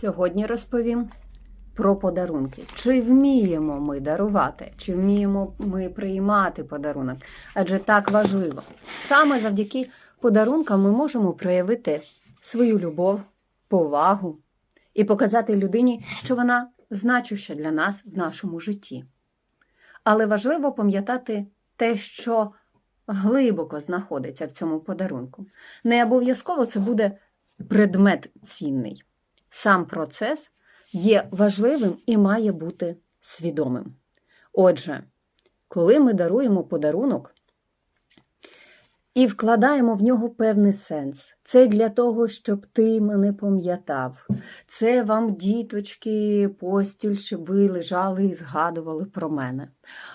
Сьогодні розповім про подарунки. Чи вміємо ми дарувати, чи вміємо ми приймати подарунок? Адже так важливо. Саме завдяки подарункам ми можемо проявити свою любов, повагу і показати людині, що вона значуща для нас в нашому житті. Але важливо пам'ятати те, що глибоко знаходиться в цьому подарунку. Не обов'язково це буде предмет цінний. Сам процес є важливим і має бути свідомим. Отже, коли ми даруємо подарунок і вкладаємо в нього певний сенс, це для того, щоб ти мене пам'ятав. Це вам, діточки, постіль, щоб ви лежали і згадували про мене.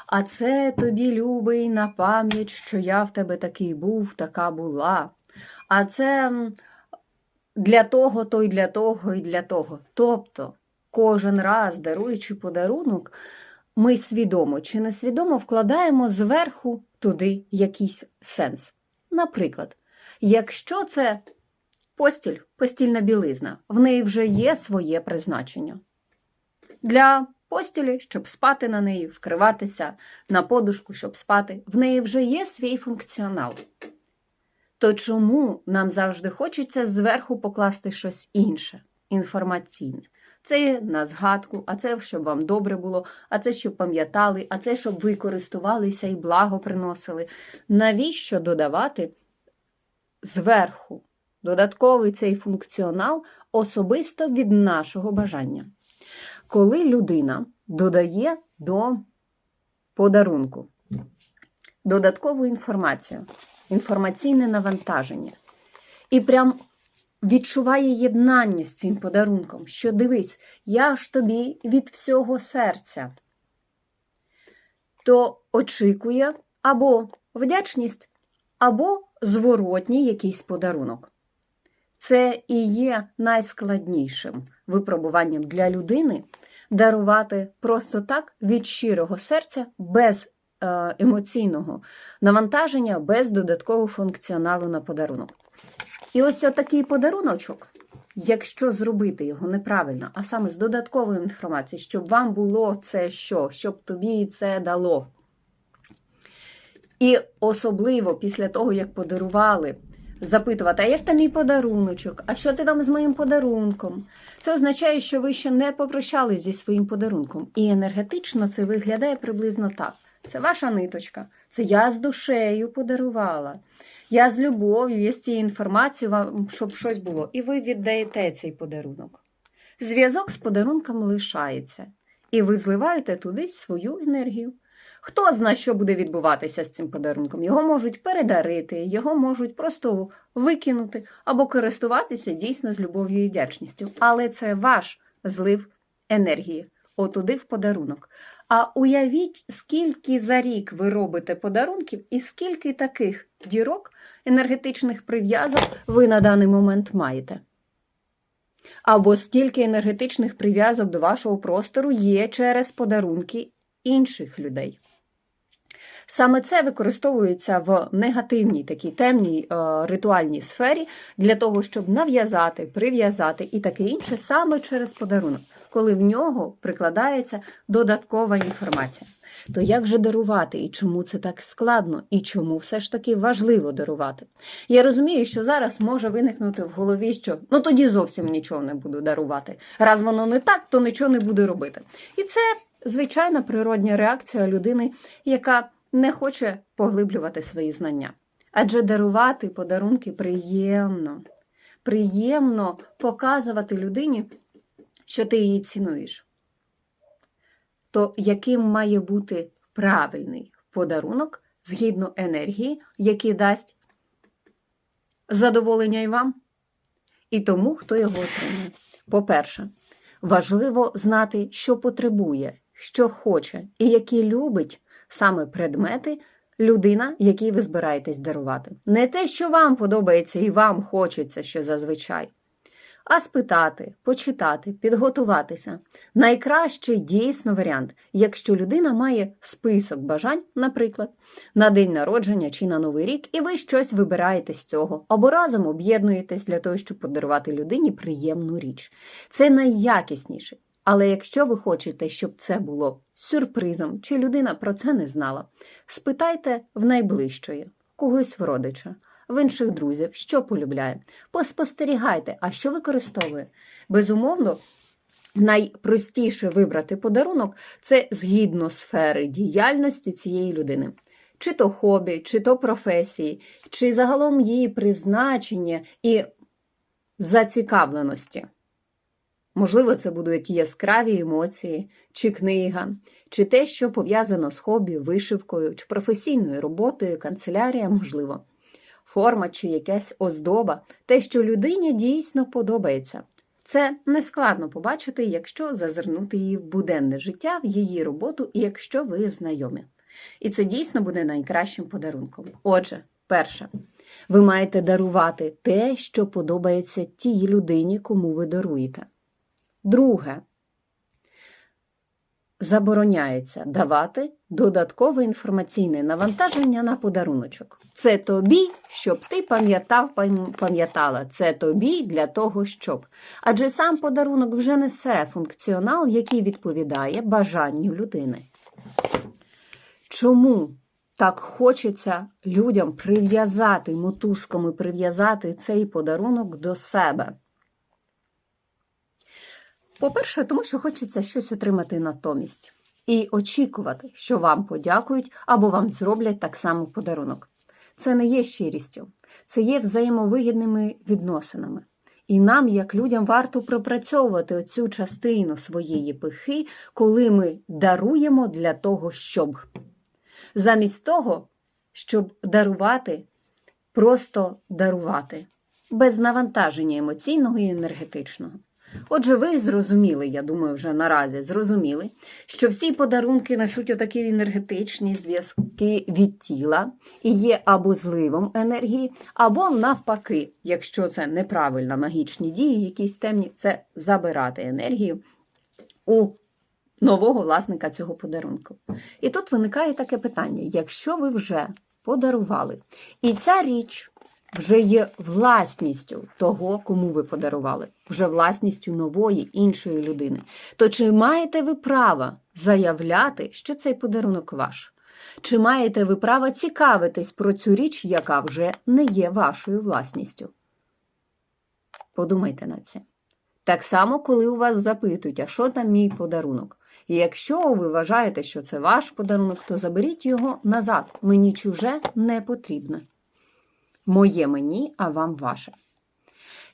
А це тобі, любий, на пам'ять, що я в тебе такий був, така була. А це для того, то й для того, і для того. Тобто, кожен раз, даруючи подарунок, ми свідомо чи несвідомо вкладаємо зверху туди якийсь сенс. Наприклад, якщо це постіль, постільна білизна, в неї вже є своє призначення. Для постілі, щоб спати на неї, вкриватися на подушку, щоб спати, в неї вже є свій функціонал. То чому нам завжди хочеться зверху покласти щось інше, інформаційне? Це на згадку, а це щоб вам добре було, а це щоб пам'ятали, а це щоб ви користувалися і благо приносили. Навіщо додавати зверху додатковий цей функціонал особисто від нашого бажання? Коли людина додає до подарунку додаткову інформацію, інформаційне навантаження, і прям відчуває єднання з цим подарунком, що дивись, я ж тобі від всього серця, то очікує або вдячність, або зворотній якийсь подарунок. Це і є найскладнішим випробуванням для людини дарувати просто так від щирого серця, без емоційного навантаження, без додаткового функціоналу на подарунок. І ось такий подаруночок, якщо зробити його неправильно, а саме з додатковою інформацією, щоб вам було це що, щоб тобі це дало. І особливо після того, як подарували, запитувати, а як там мій подаруночок, а що ти там з моїм подарунком? Це означає, що ви ще не попрощались зі своїм подарунком. І енергетично це виглядає приблизно так. Це ваша ниточка, це я з душею подарувала. Я з любов'ю, є з цією інформацією, вам, щоб щось було. І ви віддаєте цей подарунок. Зв'язок з подарунком лишається, і ви зливаєте туди свою енергію. Хто знає, що буде відбуватися з цим подарунком? Його можуть передарити, його можуть просто викинути або користуватися дійсно з любов'ю і вдячністю. Але це ваш злив енергії, отуди в подарунок. А уявіть, скільки за рік ви робите подарунків, і скільки таких дірок, енергетичних прив'язок ви на даний момент маєте. Або скільки енергетичних прив'язок до вашого простору є через подарунки інших людей. Саме це використовується в негативній такій темній е, ритуальній сфері для того, щоб нав'язати, прив'язати і таке інше саме через подарунок, коли в нього прикладається додаткова інформація. То як же дарувати і чому це так складно, і чому все ж таки важливо дарувати? Я розумію, що зараз може виникнути в голові, що ну тоді зовсім нічого не буду дарувати. Раз воно не так, то нічого не буду робити. І це звичайна природня реакція людини, яка не хоче поглиблювати свої знання. Адже дарувати подарунки приємно. Приємно показувати людині, що ти її цінуєш. То яким має бути правильний подарунок згідно енергії, який дасть задоволення і вам, і тому, хто його отримує. По-перше, важливо знати, що потребує, що хоче і які любить саме предмети людина, якій ви збираєтесь дарувати. Не те, що вам подобається і вам хочеться, що зазвичай, а спитати, почитати, підготуватися. Найкращий дійсно варіант, якщо людина має список бажань, наприклад, на день народження чи на новий рік, і ви щось вибираєте з цього, або разом об'єднуєтесь для того, щоб подарувати людині приємну річ. Це найякісніше. Але якщо ви хочете, щоб це було сюрпризом, чи людина про це не знала, спитайте в найближчої, когось в родича, в інших друзів, що полюбляє. Поспостерігайте, а що використовує. Безумовно, найпростіше вибрати подарунок це згідно сфери діяльності цієї людини. Чи то хобі, чи то професії, чи загалом її призначення і зацікавленості. Можливо, це будуть яскраві емоції, чи книга, чи те, що пов'язано з хобі, вишивкою, чи професійною роботою, канцелярія, можливо, форма чи якась оздоба, те, що людині дійсно подобається. Це нескладно побачити, якщо зазирнути її в буденне життя, в її роботу і якщо ви знайомі. І це дійсно буде найкращим подарунком. Отже, перше, ви маєте дарувати те, що подобається тій людині, кому ви даруєте. Друге, забороняється давати додаткове інформаційне навантаження на подаруночок. Це тобі, щоб ти пам'ятав, пам'ятала. Це тобі для того, щоб. Адже сам подарунок вже несе функціонал, який відповідає бажанню людини. Чому так хочеться людям прив'язати мотузками, прив'язати цей подарунок до себе? По-перше, тому що хочеться щось отримати натомість і очікувати, що вам подякують або вам зроблять так само подарунок. Це не є щирістю, це є взаємовигідними відносинами. І нам, як людям, варто пропрацьовувати оцю частину своєї пихи, коли ми даруємо для того, щоб. Замість того, щоб дарувати, просто дарувати, без навантаження емоційного і енергетичного. Отже, ви зрозуміли, я думаю, вже наразі зрозуміли, що всі подарунки несуть отакі енергетичні зв'язки від тіла і є або зливом енергії, або навпаки, якщо це неправильно магічні дії, якісь темні, це забирати енергію у нового власника цього подарунку. І тут виникає таке питання: якщо ви вже подарували, і ця річ вже є власністю того, кому ви подарували, вже власністю нової іншої людини, то чи маєте ви право заявляти, що цей подарунок ваш? Чи маєте ви право цікавитись про цю річ, яка вже не є вашою власністю? Подумайте над цим. Так само, коли у вас запитують, а що там мій подарунок? І якщо ви вважаєте, що це ваш подарунок, то заберіть його назад. Мені чуже не потрібно. Моє мені, а вам ваше.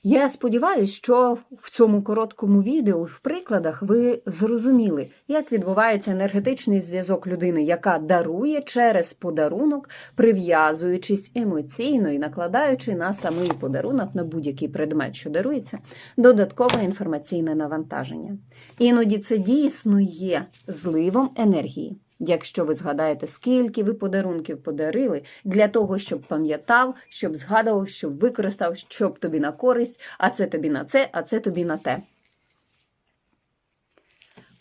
Я сподіваюся, що в цьому короткому відео, в прикладах, ви зрозуміли, як відбувається енергетичний зв'язок людини, яка дарує через подарунок, прив'язуючись емоційно і накладаючи на самий подарунок, на будь-який предмет, що дарується, додаткове інформаційне навантаження. Іноді це дійсно є зливом енергії. Якщо ви згадаєте, скільки ви подарунків подарили для того, щоб пам'ятав, щоб згадував, щоб використав, щоб тобі на користь, а це тобі на це, а це тобі на те.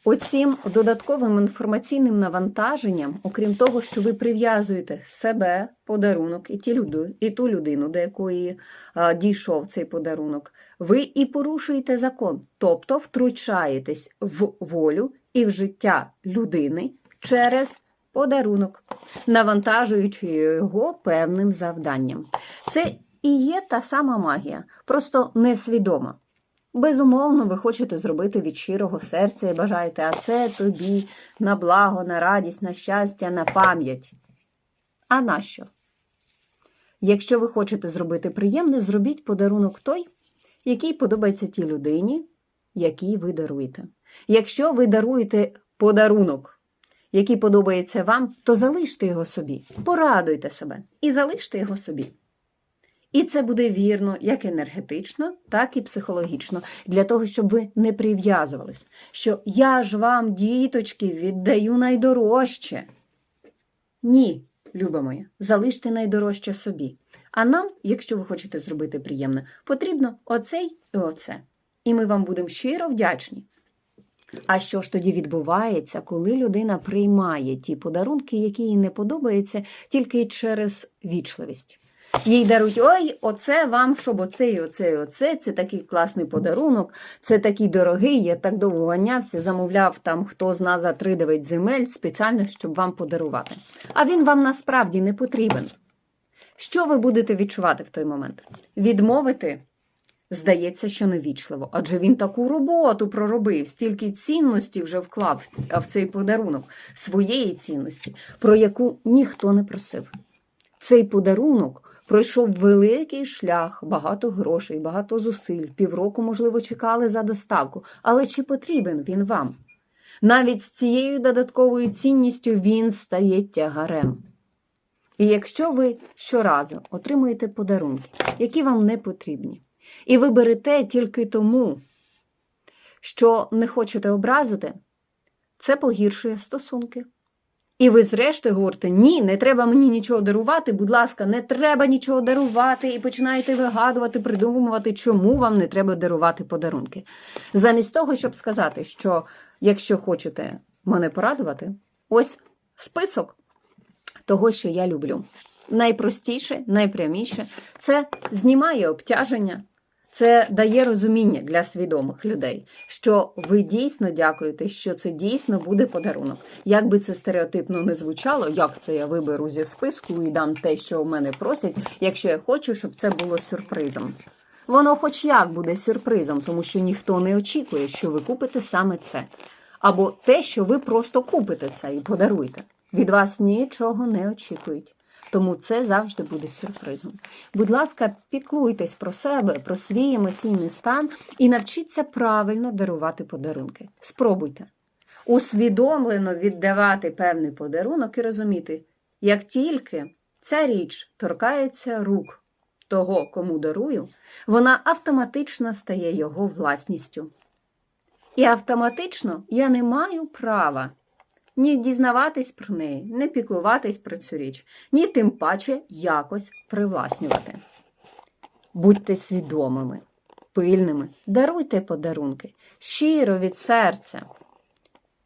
Оцім додатковим інформаційним навантаженням, окрім того, що ви прив'язуєте себе подарунок і, ті люду, і ту людину, до якої а, дійшов цей подарунок, ви і порушуєте закон, тобто втручаєтесь в волю і в життя людини через подарунок, навантажуючи його певним завданням. Це і є та сама магія, просто несвідома. Безумовно, ви хочете зробити від щирого серця і бажаєте, а це тобі на благо, на радість, на щастя, на пам'ять. А нащо? Якщо ви хочете зробити приємне, зробіть подарунок той, який подобається тій людині, який ви даруєте. Якщо ви даруєте подарунок, який подобається вам, то залиште його собі, порадуйте себе і залиште його собі. І це буде вірно як енергетично, так і психологічно, для того, щоб ви не прив'язувались, що я ж вам, діточки, віддаю найдорожче. Ні, люба моя, залиште найдорожче собі. А нам, якщо ви хочете зробити приємне, потрібно оцей і оце. і ми вам будемо щиро вдячні. А що ж тоді відбувається, коли людина приймає ті подарунки, які їй не подобаються, тільки через вічливість? Їй дарують, ой, оце вам, щоб оце і оце і оце, це такий класний подарунок, це такий дорогий, я так довго ганявся, замовляв там хто зна за 3-9 земель спеціально, щоб вам подарувати. А він вам насправді не потрібен. Що ви будете відчувати в той момент? Відмовити? Здається, що невічливо, адже він таку роботу проробив, стільки цінності вже вклав в цей подарунок, своєї цінності, про яку ніхто не просив. Цей подарунок пройшов великий шлях, багато грошей, багато зусиль, півроку, можливо, чекали за доставку. Але чи потрібен він вам? Навіть з цією додатковою цінністю він стає тягарем. І якщо ви щоразу отримуєте подарунки, які вам не потрібні, і ви берете тільки тому, що не хочете образити, це погіршує стосунки. І ви, зрештою, говорите, ні, не треба мені нічого дарувати, будь ласка, не треба нічого дарувати, і починаєте вигадувати, придумувати, чому вам не треба дарувати подарунки. Замість того, щоб сказати, що якщо хочете мене порадувати, ось список того, що я люблю. Найпростіше, найпряміше це знімає обтяження, це дає розуміння для свідомих людей, що ви дійсно дякуєте, що це дійсно буде подарунок. Як би це стереотипно не звучало, як це я виберу зі списку і дам те, що в мене просять, якщо я хочу, щоб це було сюрпризом. Воно, хоч як буде сюрпризом, тому що ніхто не очікує, що ви купите саме це, або те, що ви просто купите це і подаруєте. Від вас нічого не очікують. Тому це завжди буде сюрпризом. Будь ласка, піклуйтесь про себе, про свій емоційний стан і навчіться правильно дарувати подарунки. Спробуйте усвідомлено віддавати певний подарунок і розуміти, як тільки ця річ торкається рук того, кому дарую, вона автоматично стає його власністю. І автоматично я не маю права ні дізнаватись про неї, не піклуватись про цю річ, ні тим паче якось привласнювати. Будьте свідомими, пильними, даруйте подарунки, щиро від серця,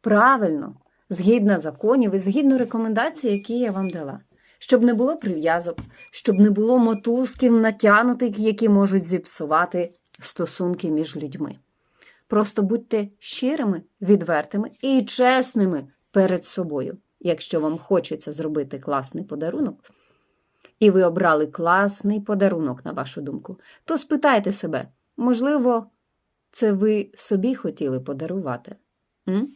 правильно, згідно законів і згідно рекомендацій, які я вам дала. Щоб не було прив'язок, щоб не було мотузків натягнутих, які можуть зіпсувати стосунки між людьми. Просто будьте щирими, відвертими і чесними перед собою. Якщо вам хочеться зробити класний подарунок, і ви обрали класний подарунок, на вашу думку, то спитайте себе, можливо, це ви собі хотіли подарувати? М?